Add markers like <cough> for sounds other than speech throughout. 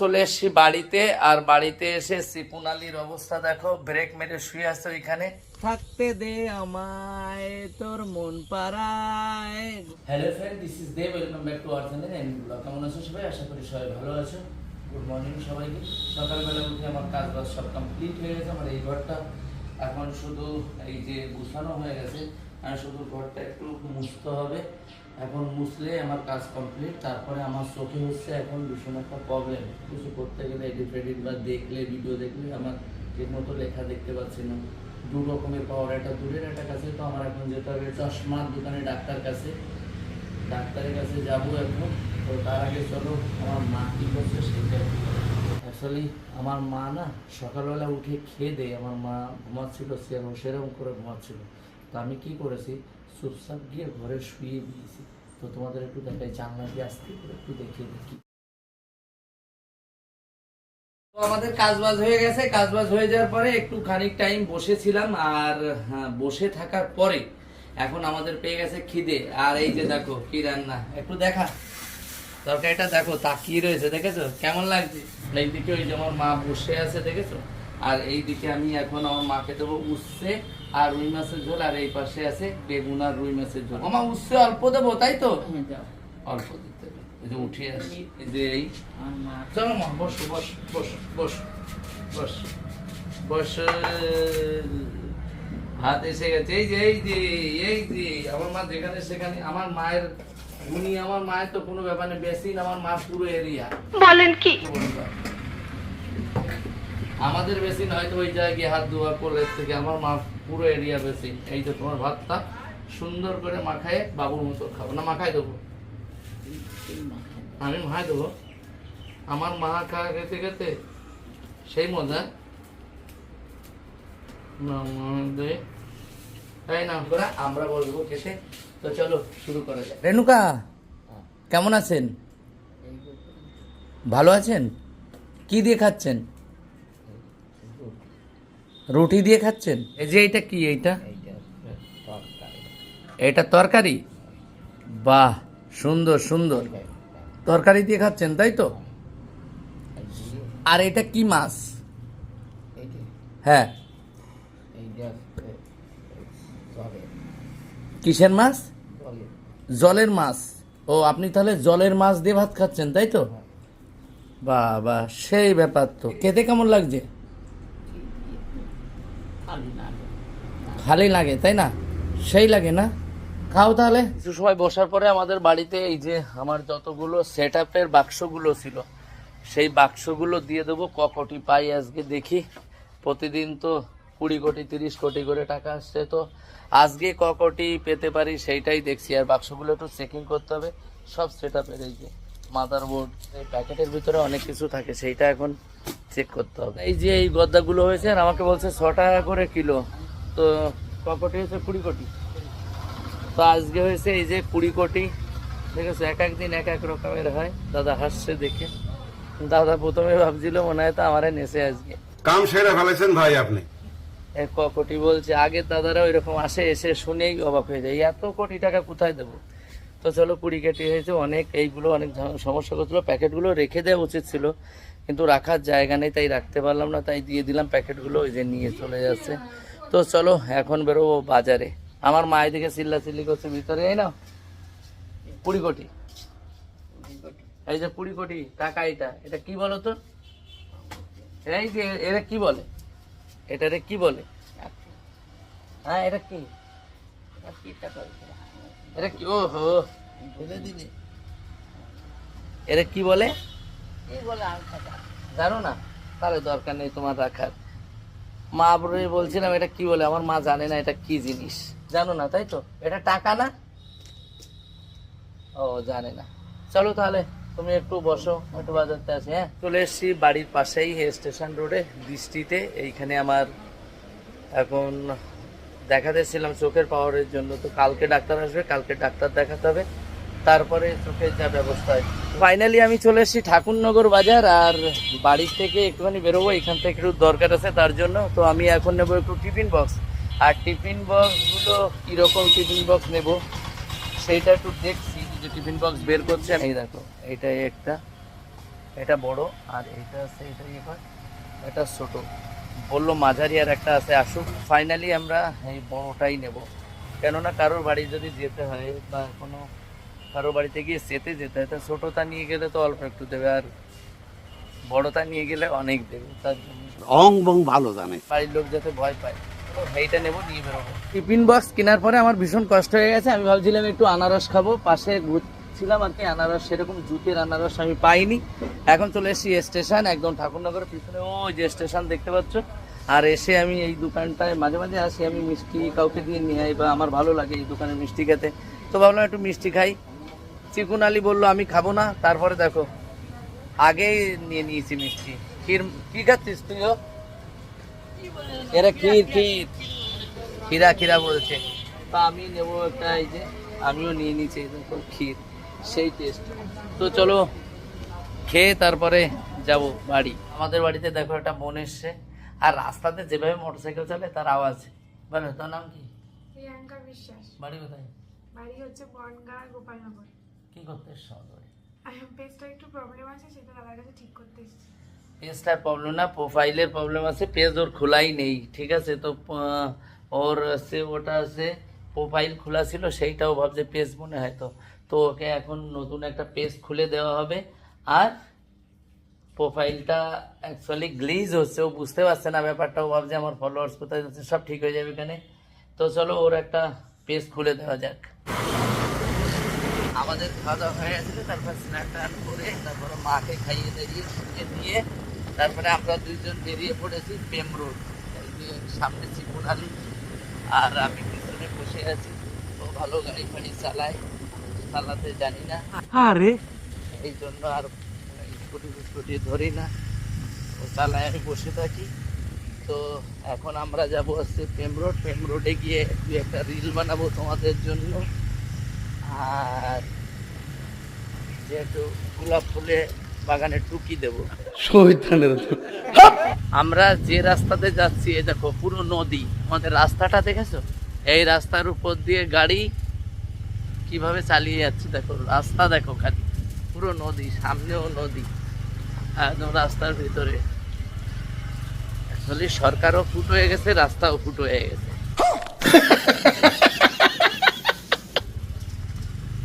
চলে এসছি বাড়িতে আর বাড়িতে এসে সিপুনালির অবস্থা দেখো ব্রেক মেরে শুয়ে আছে ওইখানে। থাকতে দে আমায় তোর মন পাড়ায়। Hello friend this is Dev welcome back to our channel and blog কেমন আছো সবাই? আশা করি সবাই ভালো আছো। গুড মর্নিং সবাইকে। সকালবেলা উঠে আমার কাজ বাজ সব কমপ্লিট হয়ে গেছে আমার এই ঘরটা। এখন শুধু এই যে গুছানো হয়ে গেছে আর শুধু ঘরটা একটু মুছতে হবে। এখন মুছলে আমার কাজ কমপ্লিট তারপরে আমার চোখে হচ্ছে এখন ভীষণ একটা প্রবলেম কিছু করতে গেলে এডিট ফেডিট বা দেখলে ভিডিও দেখলে আমার ঠিক মতো লেখা দেখতে পাচ্ছি না। দু রকমের পাওয়ার একটা দূরের, একটা কাছে। তো আমার এখন যেতে হবে চশমার দোকানে ডাক্তার কাছে। ডাক্তারের কাছে যাব এখন। তো তার আগে চলো, আমার মা কী করছে সেটা অ্যাকচুয়ালি আমার মা না সকালবেলা উঠে খেয়ে দেয়। আমার মা ঘুমাচ্ছিল সেরকম সেরকম করে ঘুমাচ্ছিল। তো আমি কি করেছি? চুপচাপ গিয়ে ঘরে শুয়ে দিয়েছি। তো তোমাদের একটু দেখাই জানলা দিয়ে আসতে একটু দেখিয়ে দেখি তো আমাদের কাজবাজ হয়ে গেছে। কাজবাজ হয়ে যাওয়ার পরে একটু খানিক টাইম বসেছিলাম আর হ্যাঁ, বসে থাকার পরে এখন আমাদের পেয়ে গেছে খিদে। আর এই যে দেখো কি রান্না? একটু দেখা। তরকারিটা দেখো তাকিয়ে রয়েছে দেখেছ? কেমন লাগছে? এইদিকে ওই যে আমার মা বসে আছে দেখেছ? আর এই দিকে আমি এখন আমার মাকে দেবো উচ্ছে আর রুই মাছের ঝোল আর এই পাশে আছে বেগুন আর রুই মাছের ঝোল। আমার উচ্ছে অল্প দেবো তাই তো? অল্প দিতে হবে। এই যে উঠে আসি এই যে এই। চলো মা বস বস বস বস বস বস। ভাত এসে গেছে। এই যে এই যে এই যে আমার মা যেখানে সেখানে আমার মায়ের উনি আমার মায়ের তো কোনো ব্যাপার নেই বেশি না আমার মা পুরো এরিয়া বলেন কি? আমাদের বেশি হয়তো ওই জায়গায় হাত ধোয়া কলের থেকে আমার মা পুরো এরিয়া বেশি। এই যে তোমার ভাতটা সুন্দর করে মাখায় বাবুর মতো খাব। না মাখায় দেবো। আমি মাখায় দেবো। আমার মা খাওয়া খেতে খেতে সেই মজা। না, তাই না আমরা আমরা বলব খেতে। তো চলো শুরু করা যাক। রেণুকা কেমন আছেন? ভালো আছেন? কি দিয়ে খাচ্ছেন? রুটি দিয়ে খাচ্ছেন? এই যে এইটা কি এইটা? এটা তরকারি? বাহ সুন্দর সুন্দর। তরকারি দিয়ে খাচ্ছেন তাই তো? আর এটা কি মাছ? হ্যাঁ। কিসের মাছ? জলের। মাছ। ও আপনি তাহলে জলের মাছ দিয়ে ভাত খাচ্ছেন তাই তো? বাহ বাহ সেই ব্যাপার তো। খেতে কেমন লাগছে? খালি লাগে, তাই না? সেই লাগে না? খাও তাহলে। কিছু সময় বসার পরে আমাদের বাড়িতে এই যে আমার যতগুলো সেট আপের বাক্সগুলো ছিল, সেই বাক্সগুলো দিয়ে দেবো। ক কোটি পাই আজকে দেখি। প্রতিদিন তো কুড়ি কোটি, তিরিশ কোটি করে টাকা আসছে তো। আজকে ক কোটি পেতে পারি সেইটাই দেখছি। আর বাক্সগুলো একটু চেকিং করতে হবে। সব সেট আপের এই যে মাদার বোর্ড এই প্যাকেটের ভিতরে অনেক কিছু থাকে, সেইটা এখন চেক করতে হবে। এই যে এই গদ্দাগুলো হয়েছে, আর আমাকে বলছে ছ টাকা করে কিলো। তো ক কোটি হয়েছে কুড়ি কোটি। তো আজকে হয়েছে এই যে কুড়ি কোটি। দেখেছ এক এক দিন এক এক রকমের হয়। দাদা হাসছে দেখে। দাদা প্রথমে ভাবছিল মনে হয় তো আমারে নেচে আজকে। কাম সেরে ফেলেছেন ভাই আপনি। এক ক কোটি বলছে আগে দাদারা ওইরকম আসে এসে শুনেই অবাক হয়ে যায় এত কোটি টাকা কোথায় দেবো? তো চলো কুড়ি কেটি হয়েছে অনেক এইগুলো অনেক সমস্যা করছিল প্যাকেটগুলো রেখে দেওয়া উচিত ছিল। কিন্তু রাখার জায়গা নেই তাই রাখতে পারলাম না তাই দিয়ে দিলাম প্যাকেটগুলো ওই যে নিয়ে চলে যাচ্ছে। তো চলো এখন বেরোবো বাজারে। আমার মায়ের দিকে চিল্লা চিল্লি করছে ভিতরে এই না কুড়ি কোটি। এই যে কুড়ি কোটি টাকা এটা। এটা কি বলো তো? এই যে এটা কি বলে? এটারে কি বলে? হ্যাঁ এটা কি? এটা কি? ও হো এটা কি বলে জানো না? তাহলে দরকার নেই তোমার রাখার। মা বলে বলছিলাম, এটা কি বলে? আমার মা জানে না এটা কি জিনিস। জানো না, তাই তো? এটা টাকা না? ও, জানে না। চলো তাহলে, তুমি একটু বসো একটু বাজারতে আসি হ্যাঁ? চলে এসেছি বাড়ির পাশেই স্টেশন রোডে বৃষ্টিতে। এইখানে আমার এখন দেখাতেছিলাম চোখের পাওয়ারের জন্য। তো কালকে ডাক্তার আসবে, কালকে ডাক্তার দেখাতে হবে। তারপরে চোখের যা ব্যবস্থা। ফাইনালি আমি চলে এসেছি ঠাকুরনগর বাজার, আর বাড়ি থেকে একটুখানি বেরোবো, এখান থেকে একটু দরকার আছে তার জন্য। তো আমি এখন নেব একটু টিফিন বক্স। আর টিফিন বক্সগুলো কীরকম টিফিন বক্স নেব, সেইটা একটু দেখছি। যে টিফিন বক্স বের করছে এই দেখো এইটাই একটা, এটা বড়, আর এটা আছে এটা ইয়ে এটা ছোটো। বলল মাঝারি আর একটা আছে, আসুক। ফাইনালি আমরা এই বড়টাই নেব। কেননা কারোর বাড়ি যদি যেতে হয় বা কোনো কারোর বাড়িতে গিয়ে সেতে যেতে হয়। তা ছোটোটা নিয়ে গেলে তো অল্প একটু দেবে আর বড়টা নিয়ে গেলে অনেক দেবে তার জন্য। অং বং ভালো জানে। বাড়ির লোক যাতে ভয় পায় তো এইটা নেব নিয়ে বেরোবো। টিফিন বক্স কেনার পরে আমার ভীষণ কষ্ট হয়ে গেছে আমি ভাবছিলাম একটু আনারস খাব পাশে ঘুরছিলাম আর কি আনারস সেরকম জুতের আনারস আমি পাইনি। এখন চলে এসেছি স্টেশন একদম ঠাকুরনগরের পিছনে ওই যে স্টেশন দেখতে পাচ্ছ। আর এসে আমি এই দোকানটায় মাঝে মাঝে আসি আমি মিষ্টি কাউকে দিয়ে নিয়ে আই বা আমার ভালো লাগে এই দোকানে মিষ্টি খেতে। তো ভাবলাম একটু মিষ্টি খাই। চিকুন আলী বলল আমি খাব না। তারপরে দেখো আগেই নিয়ে নিয়েছি মিষ্টি। ক্ষীর কি খাচ্ছিস তুইও এরা ক্ষীর ক্ষীর। ক্ষীরা ক্ষীরা বলছে। তো আমি নেব একটা এই যে আমিও নিয়ে নিচ্ছি দেখো ক্ষীর সেই টেস্ট তো চলো খেয়ে তারপরে যাব বাড়ি। আমাদের বাড়িতে দেখো একটা বোন এসছে আর রাস্তাতে যেভাবে মোটরসাইকেল চলে তার আওয়াজ। বলো তোর নাম কি? প্রিয়াঙ্কা বিশ্বাস। বাড়ি কোথায়? বাড়ি হচ্ছে বনগাঁ গোপালনগর। কি করতে এসছো আমাদের? পেজটা একটু প্রবলেম আছে সেটা দাদার কাছে ঠিক করতে এসেছি। পেজটার প্রবলেম না প্রোফাইলের প্রবলেম আছে পেজ ওর খোলাই নেই ঠিক আছে? তো ওর সে ওটা আছে প্রোফাইল খোলা ছিল সেইটাও ভাবছে পেজ মনে হয় তো। তো ওকে এখন নতুন একটা পেজ খুলে দেওয়া হবে। আর প্রোফাইলটা অ্যাকচুয়ালি গ্লিজ হচ্ছে ও বুঝতে পারছে না ব্যাপারটা ও ভাবছে আমার ফলোয়ার্স কোথায় যাচ্ছে সব ঠিক হয়ে যাবে এখানে তো চলো ওর একটা পেজ খুলে দেওয়া যাক। আমাদের খাওয়া দাওয়া হয়ে গেছিল তারপর স্ন্যাক টান করে তারপরে মাকে খাইয়ে দাঁড়িয়ে শুয়ে দিয়ে তারপরে আমরা দুইজন বেরিয়ে পড়েছি পেম রোড। এই যে সামনে আর আমি পিছনে বসে আছি। ও ভালো গাড়ি ফাড়ি চালায়। চালাতে জানি না। আরে! এই জন্য আর স্কুটি স্কুটি ধরি না। ও চালায় আমি বসে থাকি। তো এখন আমরা যাব হচ্ছে পেম রোড। পেম রোডে গিয়ে দু একটা রিল বানাবো তোমাদের জন্য। আর যেহেতু গোলাপ ফুলে বাগানে টুকি দেব। শহীদানের আমরা যে রাস্তাতে যাচ্ছি এই দেখো পুরো নদী। আমাদের রাস্তাটা দেখেছ? এই রাস্তার উপর দিয়ে গাড়ি কীভাবে চালিয়ে যাচ্ছে দেখো রাস্তা দেখো খালি। পুরো নদী সামনেও নদী একদম রাস্তার ভিতরে। আসলে সরকারও ফুট হয়ে গেছে রাস্তাও ফুট হয়ে গেছে <laughs>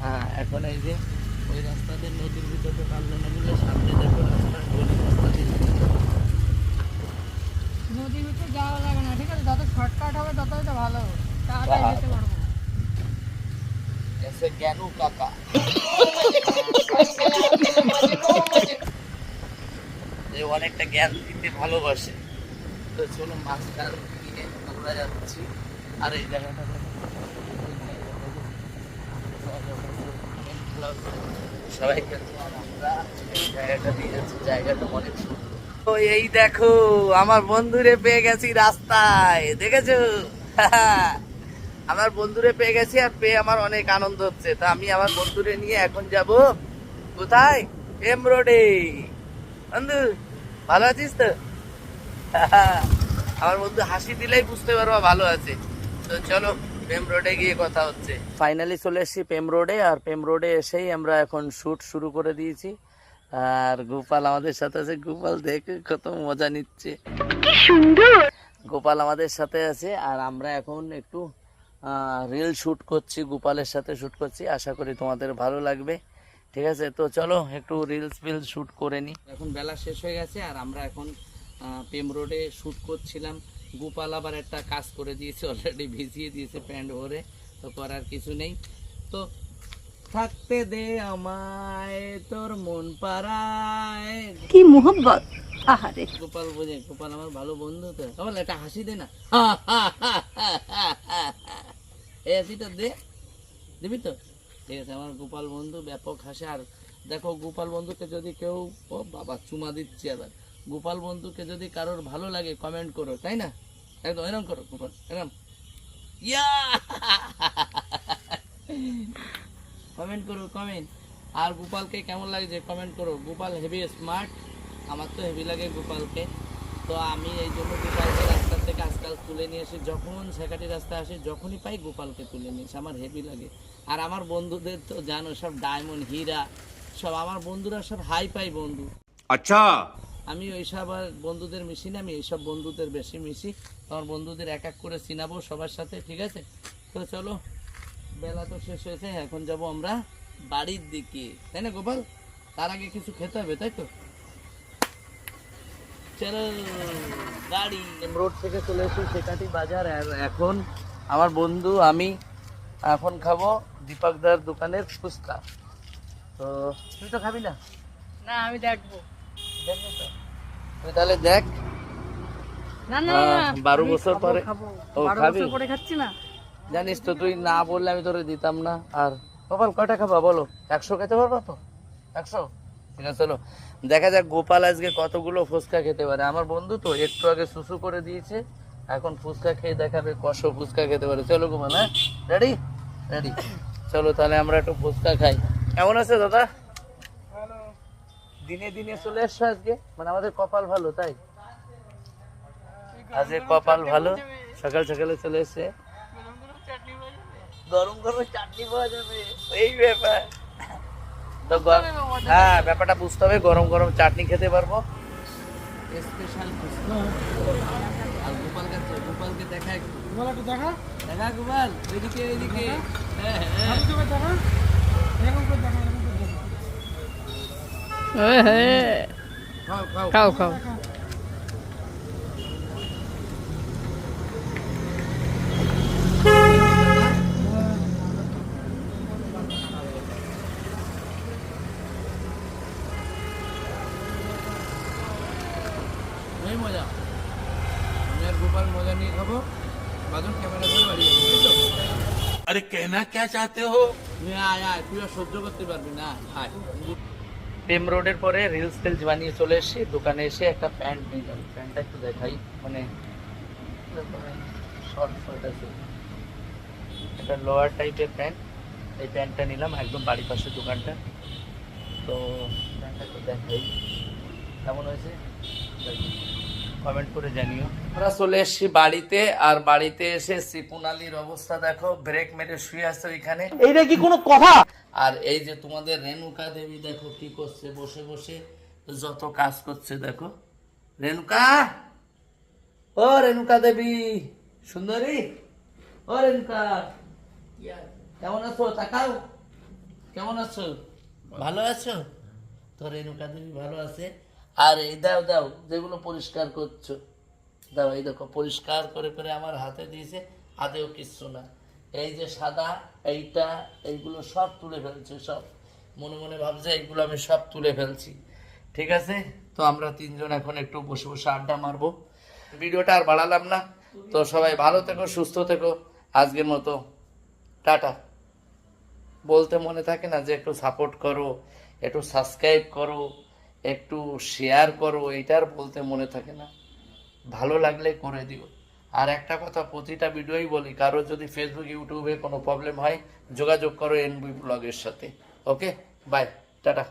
হ্যাঁ এখন এই যে ওই রাস্তাতে নদীর ভিতরে পারল না বলে সামনে দেখো রাস্তা গলি রাস্তা দিয়ে নদীর ভিতরে যাওয়া লাগে না ঠিক আছে? যত শর্টকাট হবে তত ভালো তাড়াতাড়ি যেতে পারব। এসে কাকা। অনেকটা জ্ঞান দিতে ভালোবাসে। তো চলো মাছটার কিনে আমরা যাচ্ছি। আর এই জায়গাটা তো এই দেখো, আমার বন্ধুরে পেয়ে গেছি রাস্তায়, দেখেছ? আমার বন্ধুরে পেয়ে গেছি আর পেয়ে আমার অনেক আনন্দ হচ্ছে। তো আমি আমার বন্ধুরে নিয়ে এখন যাব। কোথায়? এম রোডে। বন্ধু, ভালো আছিস তো? আমার বন্ধু হাসি দিলেই বুঝতে পারবা ভালো আছে। তো চলো পেম রোডে গিয়ে কথা হচ্ছে। ফাইনালি চলে এসেছি পেম রোডে আর পেম রোডে এসেই আমরা এখন শুট শুরু করে দিয়েছি। আর গোপাল আমাদের সাথে আছে। গোপাল দেখে কত মজা নিচ্ছে। গোপাল আমাদের সাথে আছে আর আমরা এখন একটু রিল শুট করছি গোপালের সাথে শুট করছি। আশা করি তোমাদের ভালো লাগবে। ঠিক আছে? তো চলো একটু রিলস ফিল শুট করে নিই এখন বেলা শেষ হয়ে গেছে আর আমরা এখন পেম রোডে শুট করছিলাম। গোপাল আবার একটা কাজ করে দিয়েছে অলরেডি ভিজিয়ে দিয়েছে প্যান্ট ভরে তো করার কিছু নেই। তো থাকতে দে আমায় তোর মন পাড়ায়। কি মোহব্বত? আহারে। গোপাল বোঝে গোপাল আমার ভালো বন্ধু তো। গোপাল একটা হাসি দে না। এই হাসিটা দে। দিবি তো? ঠিক আছে আমার গোপাল বন্ধু ব্যাপক হাসে। আর দেখো গোপাল বন্ধুকে যদি কেউ ও বাবা চুমা দিচ্ছে আবার। গোপাল বন্ধুকে যদি কারোর ভালো লাগে কমেন্ট করো, তাই না? একদম, এরম করো, গোপাল, এরম। ইয়া! কমেন্ট করো কমেন্ট আর গোপালকে কেমন লাগছে কমেন্ট করো? গোপাল হেভি স্মার্ট আমার তো হেভি লাগে গোপালকে। তো আমি এই জন্য গোপালকে রাস্তা থেকে আজকাল তুলে নিয়ে এসে যখন সেখাটি রাস্তায় আসে, যখনই পাই গোপালকে তুলে নিয়ে এসে আমার হেভি লাগে। আর আমার বন্ধুদের তো জানো, সব ডায়মন্ড হীরা সব আমার বন্ধুরা সব হাই পাই বন্ধু। আচ্ছা! আমি ওইসব আর বন্ধুদের মিশি না আমি এইসব বন্ধুদের বেশি মিশি। আমার বন্ধুদের এক এক করে চিনাবো সবার সাথে ঠিক আছে? তো চলো বেলা তো শেষ হয়েছে এখন যাব আমরা বাড়ির দিকে। তাই না গোপাল? তার আগে কিছু খেতে হবে তাই তো? চলো গাড়ি। রোড থেকে চলে এসেছি সেকাটি বাজার আর এখন আমার বন্ধু আমি এখন খাব দীপকদার দোকানের ফুচকা। তো তুই তো খাবি না? না আমি দেখব? তুই তাহলে দেখ। না না বারো বছর পরে ও খাবি? বছর খাচ্ছি না। জানিস তো তুই না বললে আমি তোরে দিতাম না। আর গোপাল কয়টা খাবা বলো? একশো খেতে পারবা তো? একশো? ঠিক আছে চলো। দেখা যাক গোপাল আজকে কতগুলো ফুচকা খেতে পারে। আমার বন্ধু তো একটু আগে সুসু করে দিয়েছে। এখন ফুচকা খেয়ে দেখাবে কষো ফুচকা খেতে পারে। চলো গোপাল হ্যাঁ? রেডি রেডি চলো তাহলে আমরা একটু ফুচকা খাই। কেমন আছে দাদা? দিনে দিনে চলে এসছো আজকে। মানে আমাদের কপাল ভালো তাই? আজকে কপাল ভালো। সকাল সকালে চলে এসছে। গরম গরম চাটনি পাওয়া যাবে। এই ব্যাপার। তো হ্যাঁ ব্যাপারটা বুঝতে হবে গরম গরম চাটনি খেতে পারব। স্পেশাল আর গোপাল কাছে গোপালকে দেখা একটু। দেখা? দেখা গোপাল এদিকে এদিকে। হ্যাঁ হ্যাঁ। দেখা? এরকম করে দেখা এরকম করে। দেখা খাও খাও। আরে কেনা কে চাতে হো? আয় আয় তুই আর সহ্য করতে পারবি না আয়। প্রেম রোডের পরে রিলস টিলস বানিয়ে চলে এসে দোকানে এসে একটা প্যান্ট নিয়ে যাব। প্যান্টটা একটু দেখাই মানে শর্ট শর্ট আছে। একটা লোয়ার টাইপের প্যান্ট। এই প্যান্টটা নিলাম, একদম বাড়ির পাশে দোকানটা। তো প্যান্টটা একটু দেখাই, কেমন হয়েছে? কমেন্ট করে জানিও। আমরা চলে এসেছি বাড়িতে আর বাড়িতে এসে সিপুনালির অবস্থা দেখো ব্রেক মেরে শুয়ে আছে ওইখানে। এইটা কি কোনো কথা? আর এই যে তোমাদের রেণুকা দেবী দেখো কি করছে বসে বসে যত কাজ করছে দেখো। রেণুকা? ও রেণুকা দেবী সুন্দরী? ও রেণুকা কেমন আছো? তাকাও। কেমন আছো? ভালো আছো? তো রেণুকা দেবী ভালো আছে। আর, এই দাও দাও, যেগুলো পরিষ্কার করছ। দাও, এই দেখো, পরিষ্কার করে করে আমার হাতে দিয়েছে, হাতেও কিচ্ছু না। এই যে সাদা, এইটা, এইগুলো সব তুলে ফেলছে, সব। মনে মনে ভাবছে, এইগুলো আমি সব তুলে ফেলছি। ঠিক আছে? তো আমরা তিনজন এখন একটু বসে বসে আড্ডা মারবো। ভিডিওটা আর বাড়ালাম না। তো সবাই ভালো থেকো, সুস্থ থেকো। আজকের মতো টাটা। বলতে মনে থাকে না যে একটু সাপোর্ট করো, একটু সাবস্ক্রাইব করো। একটু শেয়ার করো, এইটার বলতে মনে থাকে না। ভালো লাগলে করে দিও। আর একটা কথা, প্রতিটা ভিডিওই বলি কারও যদি ফেসবুক ইউটিউবে কোনো প্রবলেম হয়, যোগাযোগ করো এনবি ব্লগের সাথে। Okay bye tata